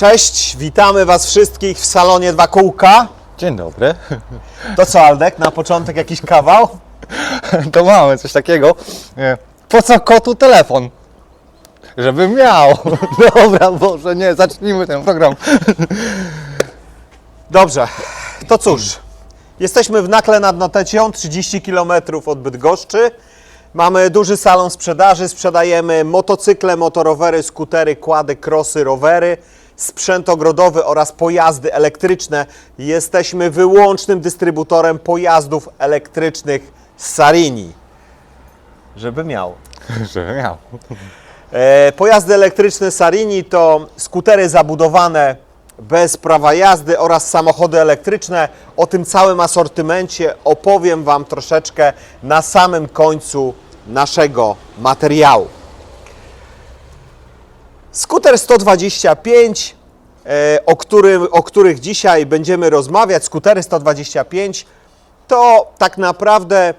Cześć, witamy Was wszystkich w salonie Dwa Kółka. Dzień dobry. To co, Aldek, na początek jakiś kawał? To mamy coś takiego. E, Po co kotu telefon? Żeby miał. Dobra, Boże, nie, zacznijmy ten program. Dobrze, to cóż, jesteśmy w Nakle nad Notecią, 30 km od Bydgoszczy. Mamy duży salon sprzedaży, sprzedajemy motocykle, motorowery, skutery, kłady, krosy, rowery, sprzęt ogrodowy oraz pojazdy elektryczne. Jesteśmy wyłącznym dystrybutorem pojazdów elektrycznych z Sarini. Żeby miał. Żeby miał. E, Pojazdy elektryczne Sarini to skutery zabudowane bez prawa jazdy oraz samochody elektryczne. O tym całym asortymencie opowiem Wam troszeczkę na samym końcu naszego materiału. Skuter 125, e, o, którym, o których dzisiaj będziemy rozmawiać, skutery 125, to tak naprawdę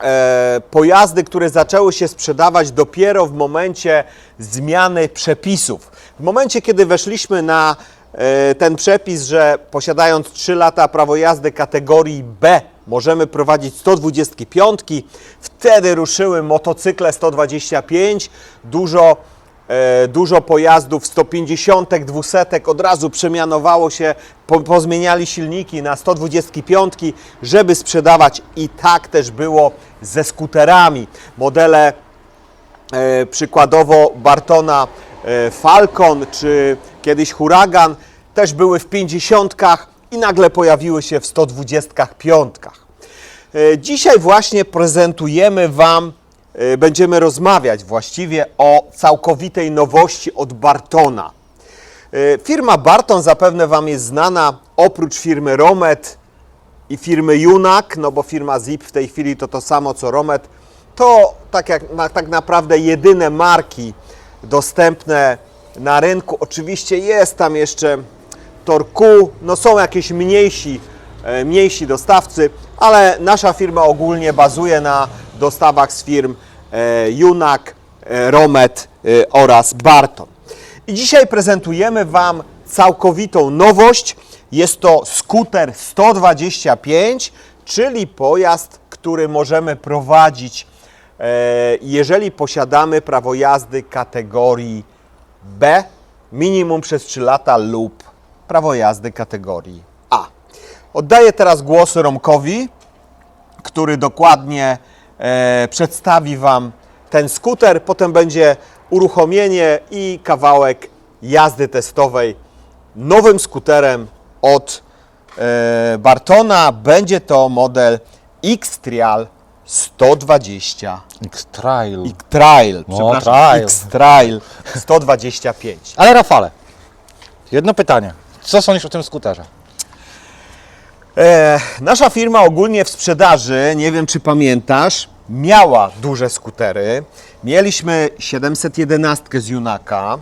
e, pojazdy, które zaczęły się sprzedawać dopiero w momencie zmiany przepisów. W momencie, kiedy weszliśmy na e, ten przepis, że posiadając 3 lata prawo jazdy kategorii B możemy prowadzić 125, wtedy ruszyły motocykle 125, dużo dużo pojazdów 150, 200 od razu przemianowało się, po, pozmieniali silniki na 125, żeby sprzedawać i tak też było ze skuterami. Modele e, przykładowo Bartona e, Falcon czy kiedyś Huragan też były w 50 i nagle pojawiły się w 125. E, Dzisiaj właśnie prezentujemy Wam, e, będziemy rozmawiać właściwie o całkowitej nowości od Bartona. E, Firma Barton zapewne Wam jest znana oprócz firmy Romet i firmy Junak, no bo firma Zip w tej chwili to to samo co Romet. To tak, jak, tak naprawdę jedyne marki dostępne na rynku. Oczywiście jest tam jeszcze Torku, no są jakieś mniejsi, e, mniejsi dostawcy, ale nasza firma ogólnie bazuje na dostawach z firm e, Junak, e, Romet e, oraz Barton. I dzisiaj prezentujemy Wam całkowitą nowość. Jest to skuter 125, czyli pojazd, który możemy prowadzić, jeżeli posiadamy prawo jazdy kategorii B, minimum przez 3 lata lub prawo jazdy kategorii A. Oddaję teraz głos Romkowi, który dokładnie e, przedstawi Wam ten skuter. Potem będzie uruchomienie i kawałek jazdy testowej nowym skuterem od e, Bartona. Będzie to model X-Trial 120. X-Trail. X-Trail, No, przepraszam, trail. X-Trail 125. Ale Rafale, jedno pytanie. Co sądzisz o tym skuterze? E, nasza firma ogólnie w sprzedaży, nie wiem czy pamiętasz, miała duże skutery. Mieliśmy 711 z Junaka,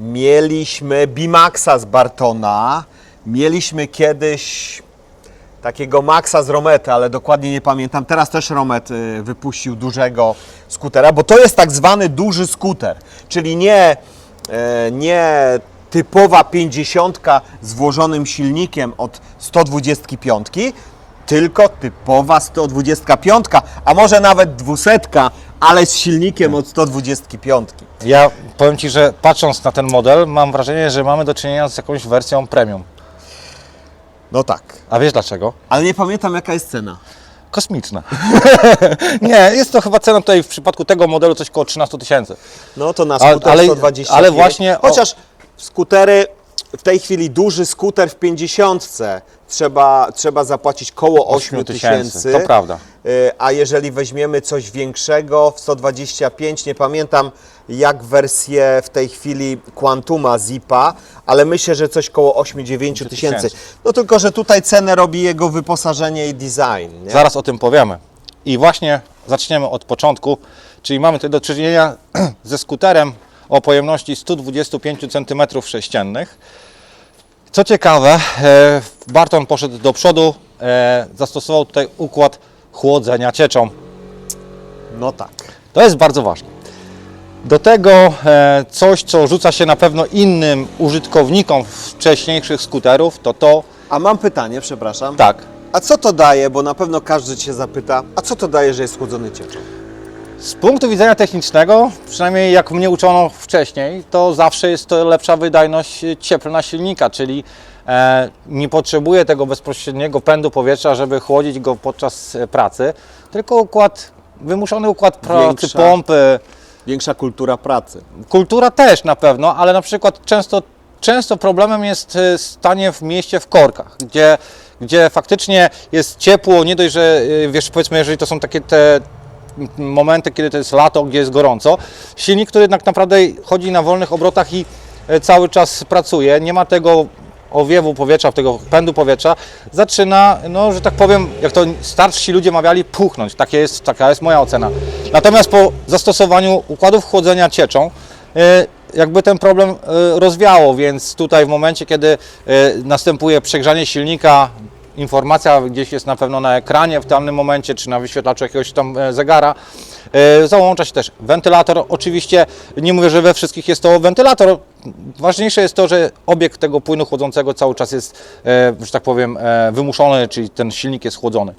mieliśmy Bimaxa z Bartona, mieliśmy kiedyś takiego Maxa z Rometa, ale dokładnie nie pamiętam. Teraz też Romet y, wypuścił dużego skutera, bo to jest tak zwany duży skuter, czyli nie, e, nie typowa 50 z włożonym silnikiem od 125, tylko typowa 125, a może nawet 200, ale z silnikiem od 125. Ja powiem Ci, że patrząc na ten model, mam wrażenie, że mamy do czynienia z jakąś wersją premium. No tak, A wiesz dlaczego? ale nie pamiętam jaka jest cena. Kosmiczna. nie, jest to chyba cena tutaj w przypadku tego modelu coś koło 13 tysięcy. No to na skuter ale- 125. ale właśnie o- Chociaż skutery, w tej chwili duży skuter w 50 trzeba, trzeba zapłacić koło 8 tysięcy. To prawda. Y, A jeżeli weźmiemy coś większego w 125, nie pamiętam jak wersję w tej chwili Quantuma Zipa, ale myślę, że coś koło 8-9 tysięcy. tysięcy. No tylko, że tutaj cenę robi jego wyposażenie i design. Nie? Zaraz o tym powiemy. I właśnie zaczniemy od początku, czyli mamy tutaj do czynienia ze skuterem o pojemności 125 cm3. Co ciekawe, e, Barton poszedł do przodu, e, zastosował tutaj układ chłodzenia cieczą. No tak. To jest bardzo ważne. Do tego e, coś, co rzuca się na pewno innym użytkownikom wcześniejszych skuterów, to to, A mam pytanie, przepraszam. tak, A co to daje, bo na pewno każdy Cię zapyta, a co to daje, że jest chłodzony cieczą? Z punktu widzenia technicznego, przynajmniej jak mnie uczono wcześniej, to zawsze jest to lepsza wydajność cieplna silnika, czyli e, nie potrzebuje tego bezpośredniego pędu powietrza, żeby chłodzić go podczas e, pracy, tylko układ, wymuszony układ pracy Większa. pompy, Większa kultura pracy. kultura też na pewno, ale na przykład często, często problemem jest e, stanie w mieście w korkach, gdzie, gdzie faktycznie jest ciepło, nie dość, że wiesz, powiedzmy, jeżeli to są takie te momenty, kiedy to jest lato, gdzie jest gorąco, silnik, który tak naprawdę chodzi na wolnych obrotach i e, cały czas pracuje, nie ma tego owiewu powietrza, tego pędu powietrza, zaczyna, no, że tak powiem, jak to starsi ludzie mawiali, puchnąć. Takie jest, taka jest moja ocena. Natomiast po zastosowaniu układów chłodzenia cieczą, e, jakby ten problem e, rozwiało, więc tutaj w momencie, kiedy następuje przegrzanie silnika, informacja gdzieś jest na pewno na ekranie w danym momencie, czy na wyświetlaczu jakiegoś tam e, zegara. E, Załącza się też wentylator. Oczywiście nie mówię, że we wszystkich jest to wentylator. Ważniejsze jest to, że obieg tego płynu chłodzącego cały czas jest, e, że tak powiem, wymuszony, czyli ten silnik jest chłodzony.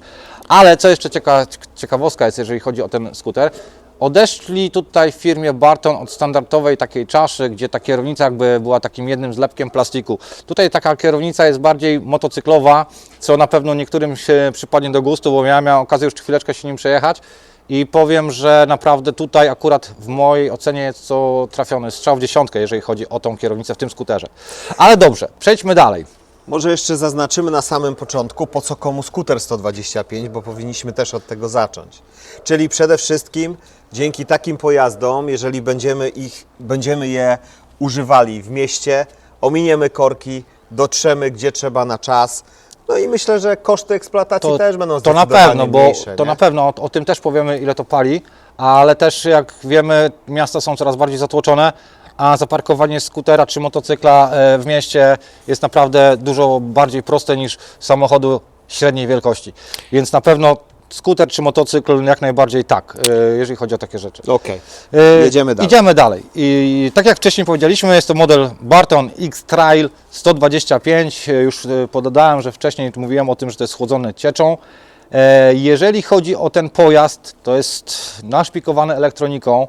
Ale co jeszcze cieka, ciekawostka jest, jeżeli chodzi o ten skuter, Odeszli tutaj w firmie Barton od standardowej takiej czaszy, gdzie ta kierownica jakby była takim jednym zlepkiem plastiku. Tutaj taka kierownica jest bardziej motocyklowa, co na pewno niektórym się przypadnie do gustu, bo ja miałem okazję już chwileczkę się nim przejechać i powiem, że naprawdę tutaj akurat w mojej ocenie jest to trafiony strzał w dziesiątkę, jeżeli chodzi o tą kierownicę w tym skuterze. Ale dobrze, przejdźmy dalej. Może jeszcze zaznaczymy na samym początku, po co komu skuter 125, bo powinniśmy też od tego zacząć. Czyli przede wszystkim dzięki takim pojazdom, jeżeli będziemy, ich, będziemy je używali w mieście, ominiemy korki, dotrzemy gdzie trzeba na czas. No i myślę, że koszty eksploatacji też będą To na zdecydowanie pewno, bo mniejsze. to nie? na pewno o, o tym też powiemy, ile to pali, ale też jak wiemy, miasta są coraz bardziej zatłoczone, a zaparkowanie skutera czy motocykla e, w mieście jest naprawdę dużo bardziej proste niż samochodu średniej wielkości. Więc na pewno skuter czy motocykl jak najbardziej tak, e, jeżeli chodzi o takie rzeczy. Okej, E, Jedziemy dalej. Idziemy dalej. I tak jak wcześniej powiedzieliśmy, jest to model Barton X Trail 125. E, Już pododałem, że wcześniej mówiłem o tym, że to jest chłodzone cieczą. Jeżeli chodzi o ten pojazd, to jest naszpikowany elektroniką,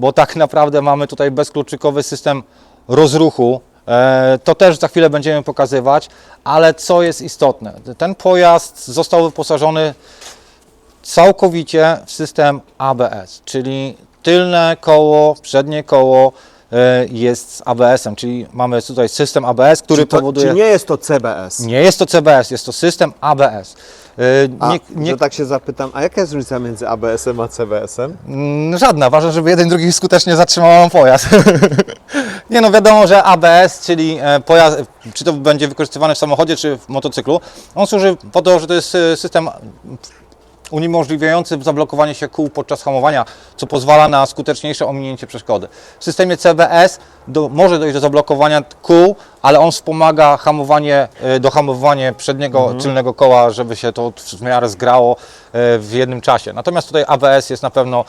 bo tak naprawdę mamy tutaj bezkluczykowy system rozruchu. E, To też za chwilę będziemy pokazywać, ale co jest istotne, ten pojazd został wyposażony całkowicie w system ABS, czyli tylne koło, przednie koło e, jest z ABS-em, czyli mamy tutaj system ABS, który Czy, to, powoduje... czy nie jest to CBS? Nie jest to CBS, jest to system ABS. E, A, Nie, nie, że tak się zapytam, a jaka jest różnica między ABS-em a CBS-em? Mm, Żadna, ważne, żeby jeden drugi skutecznie zatrzymał pojazd. Nie no, wiadomo, że ABS, czyli e, pojazd, czy to będzie wykorzystywany w samochodzie, czy w motocyklu, on służy po to, że to jest e, system uniemożliwiający zablokowanie się kół podczas hamowania, co pozwala na skuteczniejsze ominięcie przeszkody. W systemie CBS do, może dojść do zablokowania kół, ale on wspomaga hamowanie, e, dohamowanie przedniego, tylnego koła, żeby się to w miarę zgrało e, w jednym czasie. Natomiast tutaj ABS jest na pewno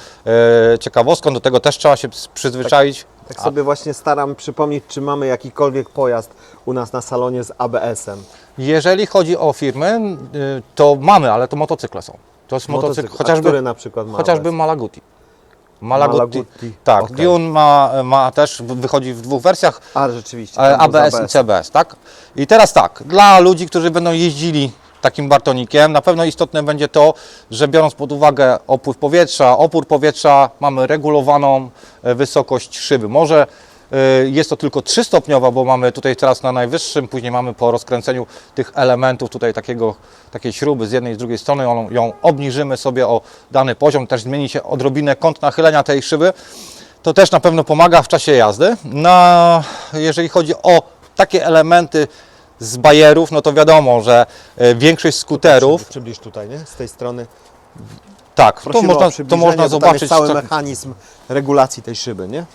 e, ciekawostką, do tego też trzeba się przyzwyczaić. Tak sobie właśnie staram przypomnieć, czy mamy jakikolwiek pojazd u nas na salonie z ABS-em. Jeżeli chodzi o firmy, y, to mamy, ale to motocykle są. To jest motocykl, A chociażby, który na przykład ma chociażby ABS? Malaguti. Malaguti. Malaguti, Tak, okej. Dune ma, ma też, wychodzi w dwóch wersjach, A, rzeczywiście. e, z ABS i CBS, tak? I teraz tak, dla ludzi, którzy będą jeździli takim Bartonikiem, na pewno istotne będzie to, że biorąc pod uwagę opływ powietrza, opór powietrza, mamy regulowaną e, wysokość szyby. Może jest to tylko 3-stopniowa, bo mamy tutaj teraz na najwyższym, później mamy po rozkręceniu tych elementów tutaj takiego, takiej śruby z jednej i z drugiej strony, ją, ją obniżymy sobie o dany poziom, też zmieni się odrobinę kąt nachylenia tej szyby. To też na pewno pomaga w czasie jazdy. No, jeżeli chodzi o takie elementy z bajerów, no to wiadomo, że e, większość skuterów, Przybliż tutaj, nie? Z tej strony. tak, to Prosimy można, to można zobaczyć. cały mechanizm regulacji tej szyby, nie?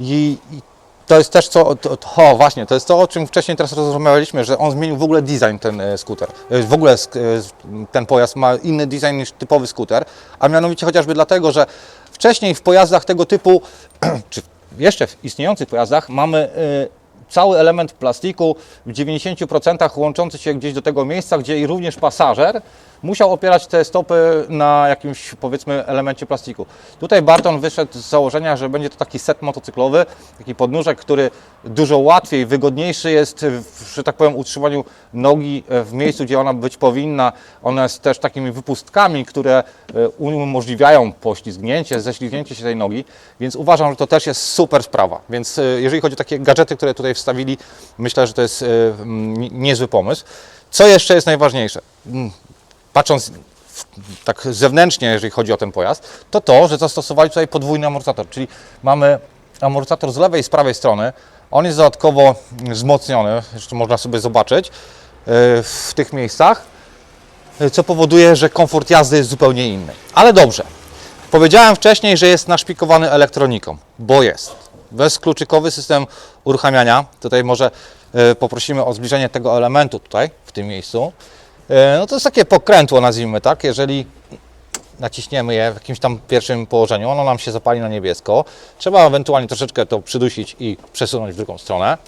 I, I to jest też co, to, to, właśnie, to jest to, o czym wcześniej teraz rozmawialiśmy, że on zmienił w ogóle design ten e, skuter. E, W ogóle e, ten pojazd ma inny design niż typowy skuter, a mianowicie chociażby dlatego, że wcześniej w pojazdach tego typu, czy jeszcze w istniejących pojazdach mamy cały element plastiku w 90% łączący się gdzieś do tego miejsca, gdzie i również pasażer musiał opierać te stopy na jakimś powiedzmy elemencie plastiku. Tutaj Barton wyszedł z założenia, że będzie to taki set motocyklowy, taki podnóżek, który dużo łatwiej, wygodniejszy jest, w, że tak powiem, utrzymaniu nogi w miejscu, gdzie ona być powinna. Ona jest też takimi wypustkami, które e, umożliwiają poślizgnięcie, ześlizgnięcie się tej nogi, więc uważam, że to też jest super sprawa. Więc e, jeżeli chodzi o takie gadżety, które tutaj wstawili, myślę, że to jest e, mm, nie- niezły pomysł. Co jeszcze jest najważniejsze? Patrząc tak zewnętrznie, jeżeli chodzi o ten pojazd, to to, że zastosowali tutaj podwójny amortyzator, czyli mamy amortyzator z lewej i z prawej strony. On jest dodatkowo wzmocniony, jeszcze można sobie zobaczyć e, w tych miejscach, e, co powoduje, że komfort jazdy jest zupełnie inny. Ale dobrze. Powiedziałem wcześniej, że jest naszpikowany elektroniką, bo jest. Bezkluczykowy system uruchamiania. Tutaj może e, poprosimy o zbliżenie tego elementu tutaj, w tym miejscu. E, No to jest takie pokrętło, nazwijmy tak. Jeżeli naciśniemy je w jakimś tam pierwszym położeniu, ono nam się zapali na niebiesko. Trzeba ewentualnie troszeczkę to przydusić i przesunąć w drugą stronę.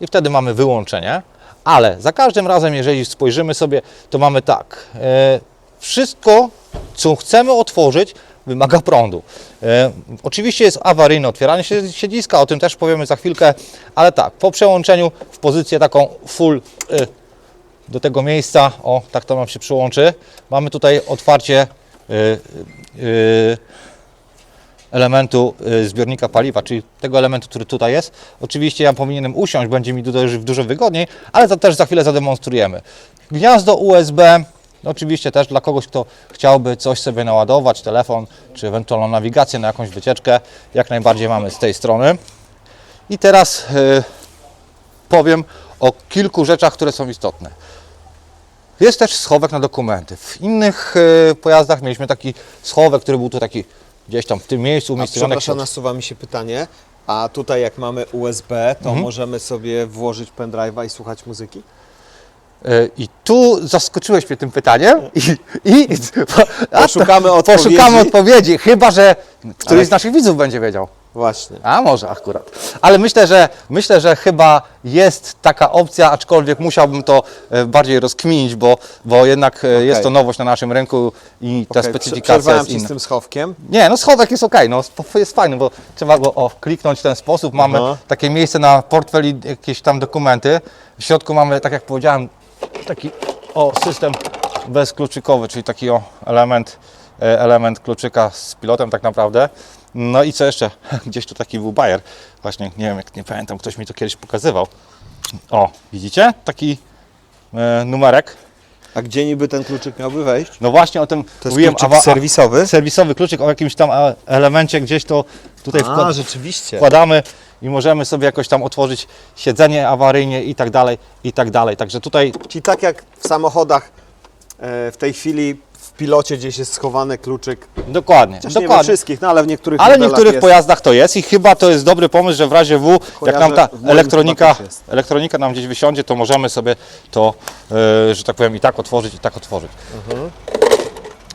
I wtedy mamy wyłączenie. Ale za każdym razem, jeżeli spojrzymy sobie, to mamy tak. E, wszystko, co chcemy otworzyć, wymaga prądu. E, oczywiście jest awaryjne otwieranie siedziska, o tym też powiemy za chwilkę, ale tak, po przełączeniu w pozycję taką full do tego miejsca, o tak to nam się przyłączy, mamy tutaj otwarcie y, y, elementu y, zbiornika paliwa, czyli tego elementu, który tutaj jest. Oczywiście ja powinienem usiąść, będzie mi dużo, dużo wygodniej, ale to też za chwilę zademonstrujemy. Gniazdo USB, oczywiście też dla kogoś, kto chciałby coś sobie naładować, telefon, czy ewentualną nawigację na jakąś wycieczkę, jak najbardziej mamy z tej strony. I teraz powiem o kilku rzeczach, które są istotne. Jest też schowek na dokumenty. W innych e, pojazdach mieliśmy taki schowek, który był tu taki gdzieś tam w tym miejscu jak przepraszam, nasuwa mi się pytanie. A tutaj jak mamy USB, to Mhm. możemy sobie włożyć pendrive'a i słuchać muzyki? E, I tu zaskoczyłeś mnie tym pytaniem i, i a, Poszukamy odpowiedzi. poszukamy odpowiedzi, chyba że któryś Ale- z naszych widzów będzie wiedział. Właśnie. A może akurat. Ale myślę, że myślę, że chyba jest taka opcja, aczkolwiek musiałbym to e, bardziej rozkminić, bo, bo jednak e, jest to nowość na naszym rynku i ta Okej, specyfikacja Przerwałem jest Ci z inna. tym schowkiem. Nie, no schowek jest ok, no sp- jest fajny, bo trzeba go o, kliknąć w ten sposób. Mamy Aha. takie miejsce na portfel i jakieś tam dokumenty. W środku mamy, tak jak powiedziałem, taki o system bezkluczykowy, czyli taki o element, e, element kluczyka z pilotem tak naprawdę. No i co jeszcze? Gdzieś tu taki był bajer. Właśnie nie wiem, jak nie pamiętam, ktoś mi to kiedyś pokazywał. O, widzicie? Taki e, numerek. A gdzie niby ten kluczyk miałby wejść? No właśnie o tym To jest mówiłem. kluczyk awa- serwisowy? serwisowy kluczyk o jakimś tam elemencie gdzieś to tutaj A, wkład, rzeczywiście. wkładamy i możemy sobie jakoś tam otworzyć siedzenie awaryjnie i tak dalej, i tak dalej. Także tutaj Czyli tak jak w samochodach w tej chwili w pilocie gdzieś jest schowany kluczyk. dokładnie, Chociaż nie we dokładnie. wszystkich, no ale w niektórych Ale w niektórych jest. pojazdach to jest i chyba to jest dobry pomysł, że w razie W, jak Kojarzę, nam ta elektronika, elektronika nam gdzieś wysiądzie, to możemy sobie to, e, że tak powiem, i tak otworzyć, i tak otworzyć. Mhm.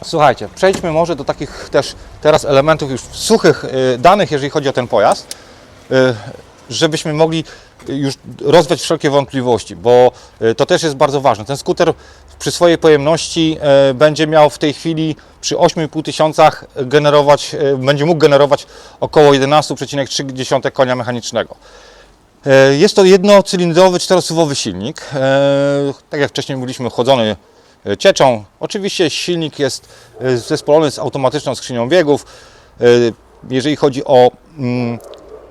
Słuchajcie, przejdźmy może do takich też teraz elementów już suchych e, danych, jeżeli chodzi o ten pojazd, e, żebyśmy mogli już rozwiać wszelkie wątpliwości, bo e, to też jest bardzo ważne. Ten skuter przy swojej pojemności e, będzie miał w tej chwili przy 8,5 tysiącach generować, będzie mógł generować około 11,3 konia mechanicznego. Jest to jednocylindrowy, czterosuwowy silnik. Tak jak wcześniej mówiliśmy, chłodzony e, cieczą. Oczywiście silnik jest zespolony z automatyczną skrzynią biegów. Jeżeli chodzi o mm,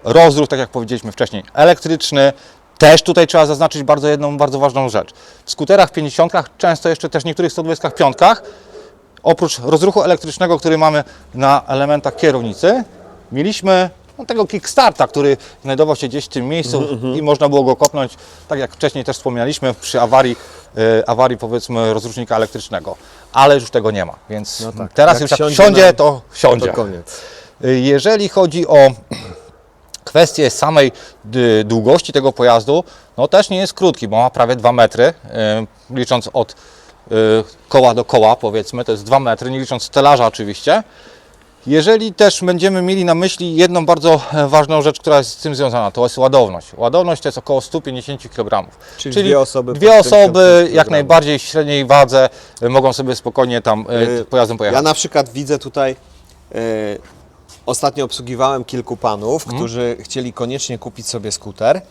rozruch, tak jak powiedzieliśmy wcześniej, elektryczny. Też tutaj trzeba zaznaczyć bardzo jedną bardzo ważną rzecz. W skuterach 50, często jeszcze też niektórych 125, oprócz rozruchu elektrycznego, który mamy na elementach kierownicy, mieliśmy no, tego kickstarta, który znajdował się gdzieś w tym miejscu i można było go kopnąć, tak jak wcześniej też wspomnieliśmy, przy awarii, e, awarii powiedzmy rozrusznika elektrycznego. Ale już tego nie ma, więc No tak. teraz Jak już jak wsiądzie, nam, to wsiądzie. To koniec. Jeżeli chodzi o kwestię samej y, długości tego pojazdu, no też nie jest krótki, bo ma prawie 2 metry, y, licząc od y, koła do koła powiedzmy, to jest 2 metry, nie licząc stelaża oczywiście. Jeżeli też będziemy mieli na myśli jedną bardzo e, ważną rzecz, która jest z tym związana, to jest ładowność. Ładowność to jest około 150 kg. Czyli dwie osoby Dwie osoby 45 jak najbardziej w średniej wadze e, mogą sobie spokojnie tam e, pojazdem pojechać. Ja na przykład widzę tutaj, ostatnio obsługiwałem kilku panów, Mhm. którzy chcieli koniecznie kupić sobie skuter.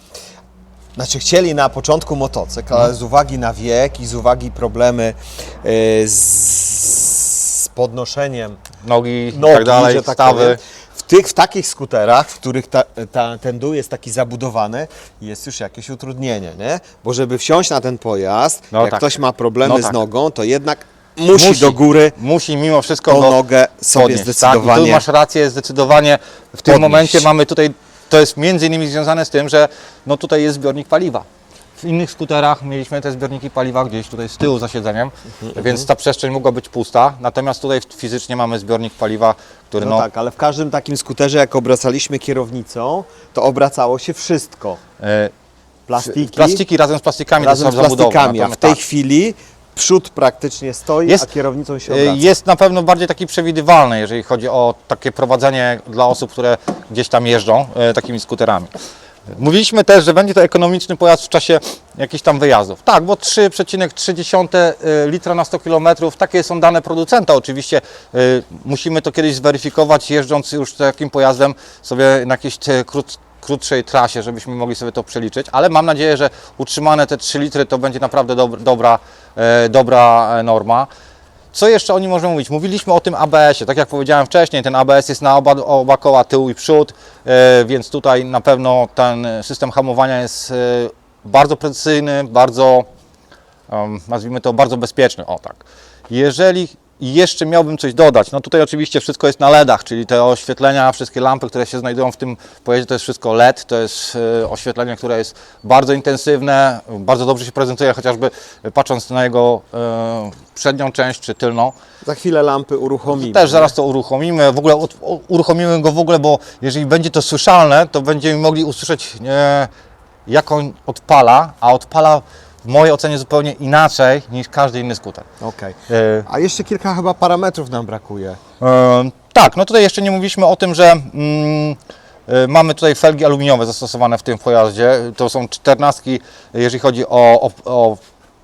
Znaczy chcieli na początku motocykl, Mhm. ale z uwagi na wiek i z uwagi problemy e, z, z podnoszeniem Nogi nogi, i tak dalej, że tak stawy. powiem, w, tych, w takich skuterach, w których ta, ta, ten dół jest taki zabudowany, jest już jakieś utrudnienie, nie? Bo żeby wsiąść na ten pojazd, No jak tak. ktoś ma problemy No z tak. nogą, to jednak musi, Musi. do góry Musi mimo wszystko tą nogę sobie podnieść. Tak, i zdecydowanie. tu masz rację, zdecydowanie w tym podnieść. momencie mamy tutaj, to jest między innymi związane z tym, że no tutaj jest zbiornik paliwa. W innych skuterach mieliśmy te zbiorniki paliwa gdzieś tutaj z tyłu za siedzeniem, Mhm, więc ta przestrzeń mogła być pusta, natomiast tutaj fizycznie mamy zbiornik paliwa, który No, no, tak, ale w każdym takim skuterze, jak obracaliśmy kierownicą, to obracało się wszystko. e, Plastiki, plastiki razem z plastikami razem to z są zabudowy. plastikami, a w tej tak. chwili przód praktycznie stoi, Jest- a kierownicą się E, obraca. Jest na pewno bardziej taki przewidywalny, jeżeli chodzi o takie prowadzenie dla osób, które gdzieś tam jeżdżą e, takimi skuterami. Mówiliśmy też, że będzie to ekonomiczny pojazd w czasie jakichś tam wyjazdów. Tak, bo 3,3 e, litra na 100 km, takie są dane producenta. Oczywiście e, musimy to kiedyś zweryfikować, jeżdżąc już takim pojazdem sobie na jakiejś te krót, krótszej trasie, żebyśmy mogli sobie to przeliczyć, ale mam nadzieję, że utrzymane te 3 litry to będzie naprawdę dob- dobra, e, dobra e, norma. Co jeszcze o nim możemy mówić? Mówiliśmy o tym ABS-ie. Tak jak powiedziałem wcześniej, ten ABS jest na oba, oba koła, tył i przód, e, więc tutaj na pewno ten system hamowania jest bardzo precyzyjny, bardzo, nazwijmy to, bardzo bezpieczny. O tak. Jeżeli jeszcze miałbym coś dodać, no tutaj oczywiście wszystko jest na LEDach, czyli te oświetlenia, wszystkie lampy, które się znajdują w tym pojeździe, to jest wszystko LED, to jest e, oświetlenie, które jest bardzo intensywne, bardzo dobrze się prezentuje, chociażby patrząc na jego e, przednią część czy tylną. Za chwilę lampy uruchomimy. Też zaraz to uruchomimy. W ogóle uruchomimy go w ogóle, bo jeżeli będzie to słyszalne, to będziemy mogli usłyszeć jak on odpala, a odpala w mojej ocenie zupełnie inaczej niż każdy inny skuter. Okej. E, A jeszcze kilka chyba parametrów nam brakuje. e, tak, no tutaj jeszcze nie mówiliśmy o tym, że mm, e, mamy tutaj felgi aluminiowe zastosowane w tym pojeździe. To są czternastki, jeżeli chodzi o, o, o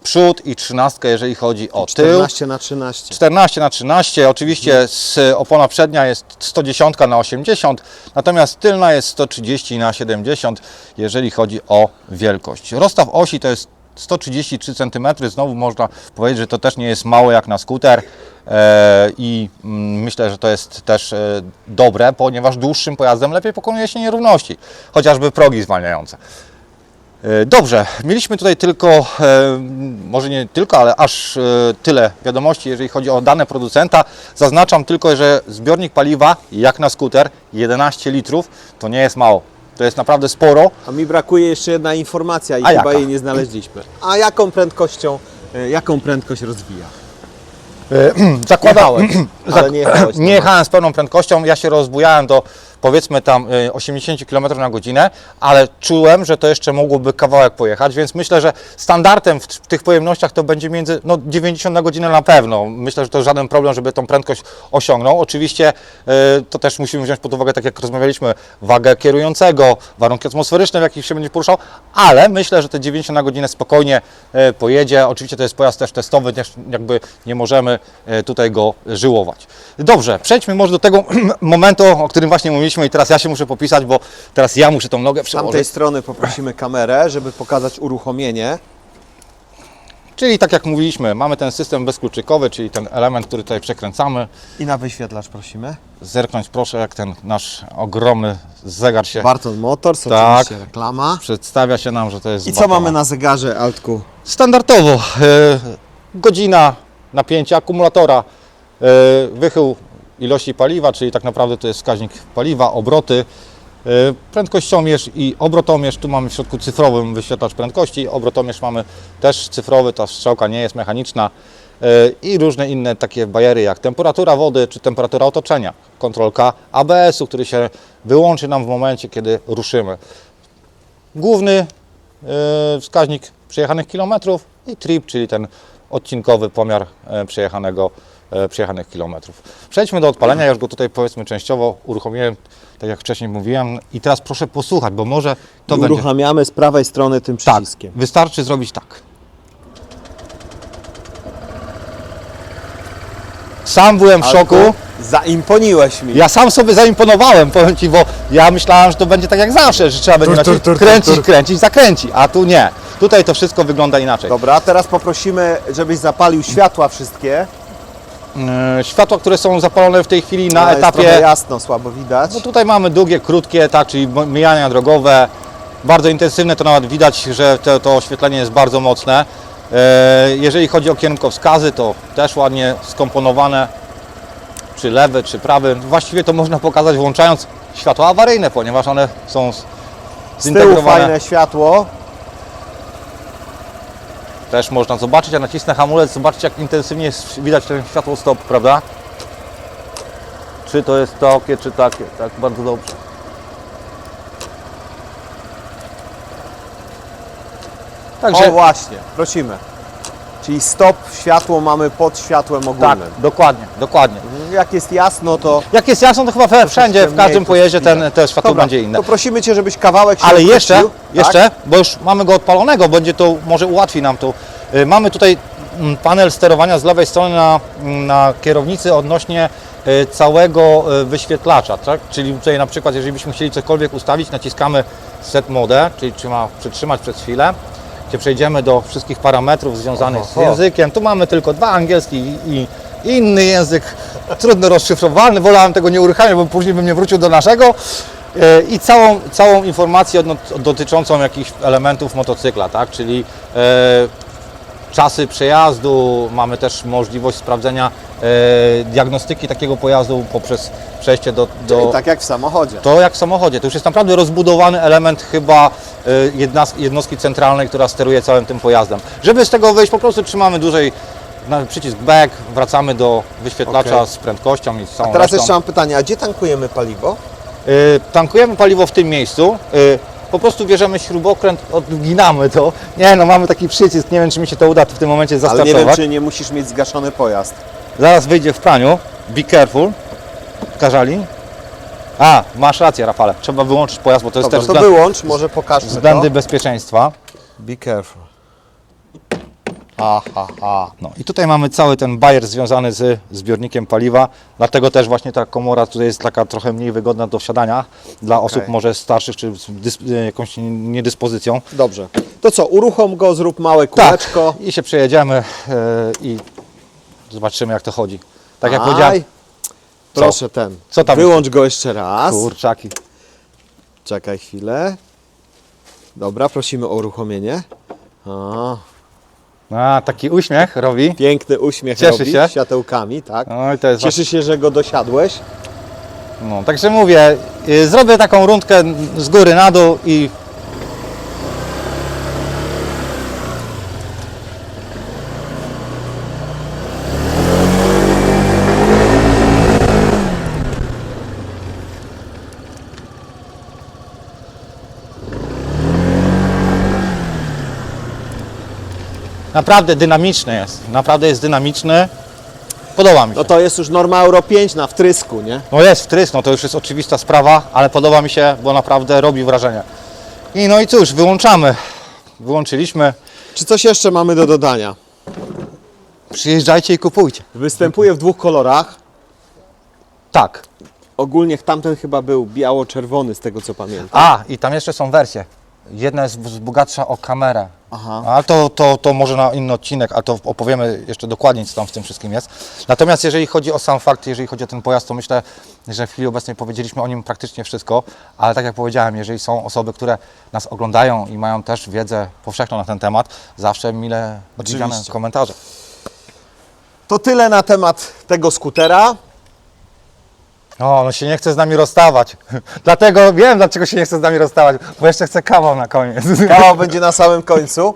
przód i trzynastkę, jeżeli chodzi o tył. 14 na 13. 14 na 13, oczywiście z opona przednia jest 110 na 80, natomiast tylna jest 130 na 70, jeżeli chodzi o wielkość. Rozstaw osi to jest 133 cm, znowu można powiedzieć, że to też nie jest mało jak na skuter e, i mm, myślę, że to jest też e, dobre, ponieważ dłuższym pojazdem lepiej pokonuje się nierówności, chociażby progi zwalniające. E, Dobrze, mieliśmy tutaj tylko, może nie tylko, ale aż tyle wiadomości, jeżeli chodzi o dane producenta. Zaznaczam tylko, że zbiornik paliwa, jak na skuter, 11 litrów, to nie jest mało. To jest naprawdę sporo. A mi brakuje jeszcze jedna informacja i A chyba jaka? jej nie znaleźliśmy. A jaką prędkością, e, jaką prędkość rozwija? Zakładałem, Jechałeś, ale nie jechałeś. nie jechałem z pełną prędkością, ja się rozbujałem do powiedzmy tam y, 80 km na godzinę, ale czułem, że to jeszcze mogłoby kawałek pojechać, więc myślę, że standardem w, tych pojemnościach to będzie między no, 90 na godzinę na pewno. Myślę, że to żaden problem, żeby tą prędkość osiągnął. Oczywiście y, to też musimy wziąć pod uwagę, tak jak rozmawialiśmy, wagę kierującego, warunki atmosferyczne, w jakich się będzie poruszał, ale myślę, że te 90 na godzinę spokojnie y, pojedzie. Oczywiście to jest pojazd też testowy, też jakby nie możemy y, tutaj go żyłować. Dobrze, przejdźmy może do tego momentu, o którym właśnie mówiliśmy i teraz ja się muszę popisać, bo teraz ja muszę tą nogę Z tamtej przełożyć. strony poprosimy kamerę, żeby pokazać uruchomienie. Czyli tak jak mówiliśmy, mamy ten system bezkluczykowy, czyli ten element, który tutaj przekręcamy. I na wyświetlacz prosimy. Zerknąć proszę, jak ten nasz ogromny zegar się Barton Motors, Tak. oczywiście reklama. przedstawia się nam, że to jest I co mamy na zegarze, Altku? Standardowo e, godzina napięcia akumulatora, e, wychył ilości paliwa, czyli tak naprawdę to jest wskaźnik paliwa, obroty, e, prędkościomierz i obrotomierz. Tu mamy w środku cyfrowym wyświetlacz prędkości, obrotomierz mamy też cyfrowy, ta strzałka nie jest mechaniczna. i różne inne takie bariery jak temperatura wody czy temperatura otoczenia. Kontrolka ABS-u, który się wyłączy nam w momencie, kiedy ruszymy. Główny e, wskaźnik przejechanych kilometrów i trip, czyli ten odcinkowy pomiar przejechanego, przejechanych kilometrów. Przejdźmy do odpalenia, ja już go tutaj powiedzmy częściowo uruchomiłem, tak jak wcześniej mówiłem i teraz proszę posłuchać, bo może to będzie... Uruchamiamy z prawej strony tym Tak, przyciskiem. wystarczy zrobić tak. Sam byłem w szoku. Zaimponiłeś mi. Ja sam sobie zaimponowałem, powiem Ci, bo ja myślałem, że to będzie tak jak zawsze, że trzeba będzie Tur, kręcić, tur. kręcić, zakręci, a tu nie. Tutaj to wszystko wygląda inaczej. Dobra, teraz poprosimy, żebyś zapalił światła wszystkie. Yy, Światła, które są zapalone w tej chwili na No, jest etapie... jasno, słabo widać. No tutaj mamy długie, krótkie, tak, czyli mijania drogowe, bardzo intensywne, to nawet widać, że to, to oświetlenie jest bardzo mocne. E, Jeżeli chodzi o kierunkowskazy, to też ładnie skomponowane, czy lewy, czy prawy. Właściwie to można pokazać włączając światła awaryjne, ponieważ one są z- Z tyłu zintegrowane. fajne światło. Też można zobaczyć, ja nacisnę hamulec, zobaczcie jak intensywnie jest widać ten światło stop, prawda? Czy to jest takie, czy takie, tak bardzo dobrze. Także O właśnie, prosimy. Czyli stop, światło mamy pod światłem tak, ogólnym. dokładnie, dokładnie. Jak jest jasno, to Jak jest jasno, to chyba we- wszędzie, w każdym pojeździe to ten, te światło Dobra, będzie inne. To prosimy Cię, żebyś kawałek się Ale jeszcze, odwrócił. jeszcze, bo już mamy go odpalonego, będzie to, może ułatwi nam to. Y, Mamy tutaj mm, panel sterowania z lewej strony na, na kierownicy odnośnie y, całego y, wyświetlacza, tak? Czyli tutaj na przykład, jeżeli byśmy chcieli cokolwiek ustawić, naciskamy set mode, czyli trzeba przytrzymać przez chwilę, gdzie przejdziemy do wszystkich parametrów związanych z Oho. językiem. Tu mamy tylko dwa angielski i, i inny język, trudno rozszyfrowalny, wolałem tego nie uruchamiać, bo później bym nie wrócił do naszego. E, I całą, całą informację dotyczącą jakichś elementów motocykla, tak? czyli e, czasy przejazdu, mamy też możliwość sprawdzenia e, diagnostyki takiego pojazdu poprzez przejście do, do Czyli tak jak w samochodzie. to jak w samochodzie. To już jest naprawdę rozbudowany element chyba e, jednostki centralnej, która steruje całym tym pojazdem. Żeby z tego wyjść, po prostu trzymamy dłużej na przycisk back, wracamy do wyświetlacza Okej. z prędkością i z całą Teraz resztą. jeszcze mam pytanie, a gdzie tankujemy paliwo? Y, Tankujemy paliwo w tym miejscu. y, Po prostu bierzemy śrubokręt, odginamy to. Nie no, mamy taki przycisk, nie wiem czy mi się to uda w tym momencie Ale zastartować. nie wiem, czy nie musisz mieć zgaszony pojazd. Zaraz wyjdzie w praniu. Be careful. Karzali. A, masz rację Rafale. Trzeba wyłączyć pojazd, bo to jest Dobra, też to względ, wyłącz, może pokażmy względy to. bezpieczeństwa. Be careful. Aha, ha. No i tutaj mamy cały ten bajer związany z zbiornikiem paliwa, dlatego też właśnie ta komora tutaj jest taka trochę mniej wygodna do wsiadania dla osób Okej. może starszych czy z dys- jakąś niedyspozycją. Dobrze. To co, uruchom go, zrób małe Tak, kółeczko. i się przejedziemy e, i zobaczymy jak to chodzi. Tak jak Aj. powiedziałem, Proszę ten. Co tam Wyłącz go jeszcze raz. kurczaki. Czekaj chwilę. Dobra, prosimy o uruchomienie. A, A, taki uśmiech robi. piękny uśmiech Cieszy robi, się. światełkami, tak. No i to jest Cieszy się, że go dosiadłeś. No, także mówię, y, zrobię taką rundkę z góry na dół i naprawdę dynamiczny jest. Naprawdę jest dynamiczny. Podoba mi się. No to jest już norma Euro 5 na wtrysku, nie? No jest wtrys, no to już jest oczywista sprawa, ale podoba mi się, bo naprawdę robi wrażenie. I no i cóż, wyłączamy. Wyłączyliśmy. Czy coś jeszcze mamy do dodania? Przyjeżdżajcie i kupujcie. Występuje w dwóch kolorach. Tak. Ogólnie tamten chyba był biało-czerwony, z tego co pamiętam. A, i tam jeszcze są wersje. Jedna jest bogatsza o kamerę. Aha. Ale to, to, to może na inny odcinek, a to opowiemy jeszcze dokładniej, co tam w tym wszystkim jest. Natomiast jeżeli chodzi o sam fakt, jeżeli chodzi o ten pojazd, to myślę, że w chwili obecnej powiedzieliśmy o nim praktycznie wszystko, ale tak jak powiedziałem, jeżeli są osoby, które nas oglądają i mają też wiedzę powszechną na ten temat, zawsze mile widziane Oczywiście. komentarze. To tyle na temat tego skutera. O, no się nie chce z nami rozstawać. Dlatego wiem, dlaczego się nie chce z nami rozstawać, bo jeszcze chcę kawał na koniec. Kawał będzie na samym końcu.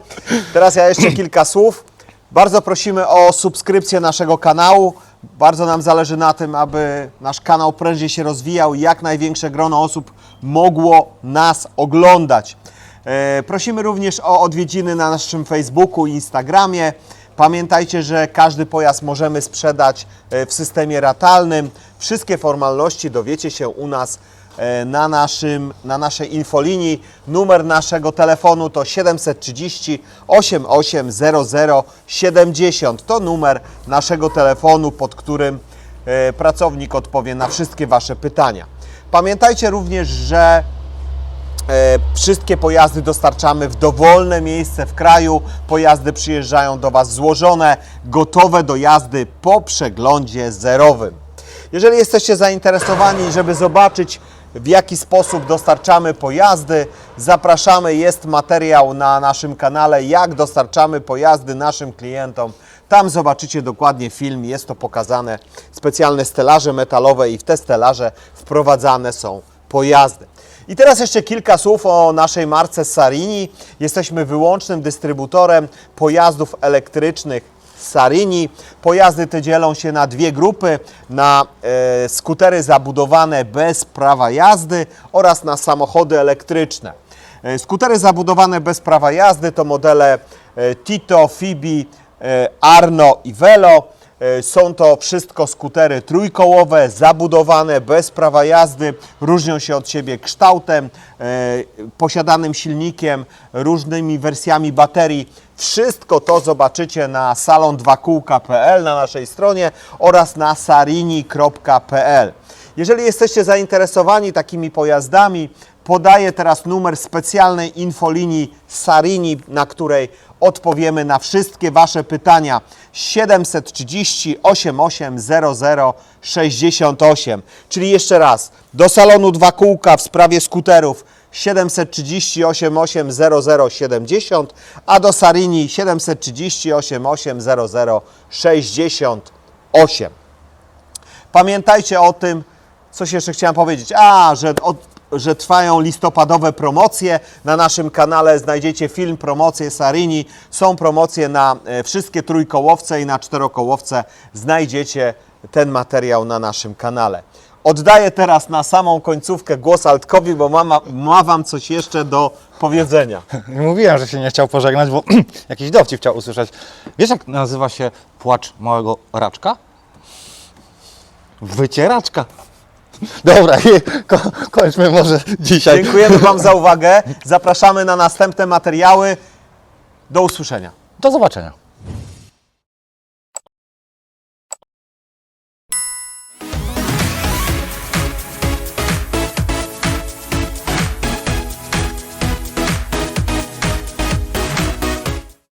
Teraz ja jeszcze kilka słów. Bardzo prosimy o subskrypcję naszego kanału. Bardzo nam zależy na tym, aby nasz kanał prędzej się rozwijał i jak największe grono osób mogło nas oglądać. E, Prosimy również o odwiedziny na naszym Facebooku i Instagramie. Pamiętajcie, że każdy pojazd możemy sprzedać e, w systemie ratalnym. Wszystkie formalności dowiecie się u nas e, na, naszym, na naszej infolinii. Numer naszego telefonu to 730 8800 70. To numer naszego telefonu, pod którym e, pracownik odpowie na wszystkie Wasze pytania. Pamiętajcie również, że E, Wszystkie pojazdy dostarczamy w dowolne miejsce w kraju. Pojazdy przyjeżdżają do Was złożone, gotowe do jazdy po przeglądzie zerowym. Jeżeli jesteście zainteresowani, żeby zobaczyć w jaki sposób dostarczamy pojazdy, zapraszamy. Jest materiał na naszym kanale, jak dostarczamy pojazdy naszym klientom. Tam zobaczycie dokładnie film, jest to pokazane. Specjalne stelaże metalowe i w te stelaże wprowadzane są pojazdy. I teraz jeszcze kilka słów o naszej marce Sarini. Jesteśmy wyłącznym dystrybutorem pojazdów elektrycznych Sarini. Pojazdy te dzielą się na dwie grupy, na e, skutery zabudowane bez prawa jazdy oraz na samochody elektryczne. E, skutery zabudowane bez prawa jazdy to modele e, Tito, Fibi, e, Arno i Velo. E, Są to wszystko skutery trójkołowe, zabudowane, bez prawa jazdy, różnią się od siebie kształtem, e, posiadanym silnikiem, różnymi wersjami baterii. Wszystko to zobaczycie na salon2kółka.pl na naszej stronie oraz na sarini.pl. Jeżeli jesteście zainteresowani takimi pojazdami, podaję teraz numer specjalnej infolinii Sarini, na której odpowiemy na wszystkie Wasze pytania. 730 8800 68. Czyli jeszcze raz, do salonu dwa kółka w sprawie skuterów 730 8800 70, a do Sarini 730 8800 68. Pamiętajcie o tym, coś jeszcze chciałem powiedzieć. A, że, od, że trwają listopadowe promocje. Na naszym kanale znajdziecie film, promocje Sarini. Są promocje na e, wszystkie trójkołowce i na czterokołowce. Znajdziecie ten materiał na naszym kanale. Oddaję teraz na samą końcówkę głos Altkowi, bo ma, ma Wam coś jeszcze do powiedzenia. Mówiłem, że się nie chciał pożegnać, bo jakiś dowcip chciał usłyszeć. Wiesz, jak nazywa się płacz małego raczka? Wycieraczka. Dobra, ko kończmy może dzisiaj. Dziękujemy Wam za uwagę. Zapraszamy na następne materiały. Do usłyszenia. Do zobaczenia.